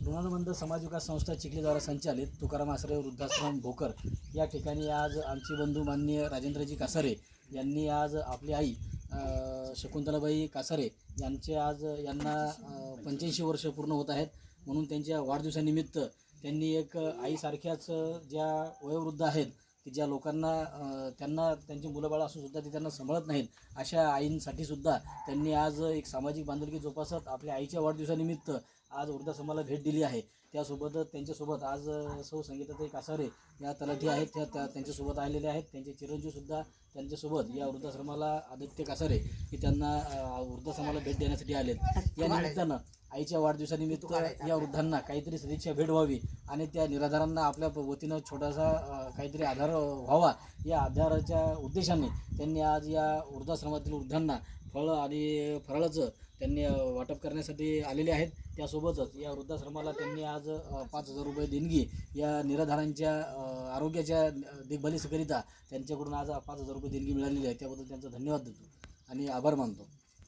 ऋणानुबंध समाज विकास संस्था चिखलीद्वारा संचालित तुकाराम आश्रय वृद्धाश्रम भोकर या ठिकाणी आज आमचे बंधू माननीय राजेंद्रजी कासारे यांनी आज आपली आई शकुंतलाबाई कासारे यांचे आज यांना पंच्याऐंशी वर्ष पूर्ण होत आहेत. म्हणून त्यांच्या वाढदिवसानिमित्त त्यांनी एक आईसारख्याच ज्या वयोवृद्ध आहेत की ज्या लोकांना त्यांना त्यांची मुलंबाळं असून सुद्धा ते त्यांना सांभाळत नाहीत अशा आईंसाठी सुद्धा त्यांनी आज एक सामाजिक बांधिलकी जोपासत आपल्या आईच्या वाढदिवसानिमित्त आज वृद्धाश्रमाला भेट दिली आहे. त्यासोबत त्यांच्यासोबत आज सौ संगीताताई कासारे या तलाठी आहेत. त्या त्या त्यांच्यासोबत आलेले आहेत. त्यांचे चिरंजीवसुद्धा त्यांच्यासोबत या वृद्धाश्रमाला आदित्य कासारे हे त्यांना वृद्धाश्रमाला भेट देण्यासाठी आलेत. या निमित्तानं आईच्या वाढदिवसानिमित्त या वृद्धांना काहीतरी सदिच्छा भेट व्हावी आणि त्या निराधारांना आपल्या वतीनं छोटासा काहीतरी आधार व्हावा या आधाराच्या उद्देशाने त्यांनी आज या वृद्धाश्रमातील वृद्धांना फळं आणि फराळाचं त्यांनी वाटप करण्यासाठी आलेले आहेत. त्यासोबतच या वृद्धाश्रमाला त्यांनी आज पाच हजार रुपये देणगी या निराधारांच्या आरोग्याच्या देखभालीकरिता त्यांच्याकडून आज पाच हजार रुपये देणगी मिळालेली आहे. त्याबद्दल त्यांचा धन्यवाद देतो आणि आभार मानतो.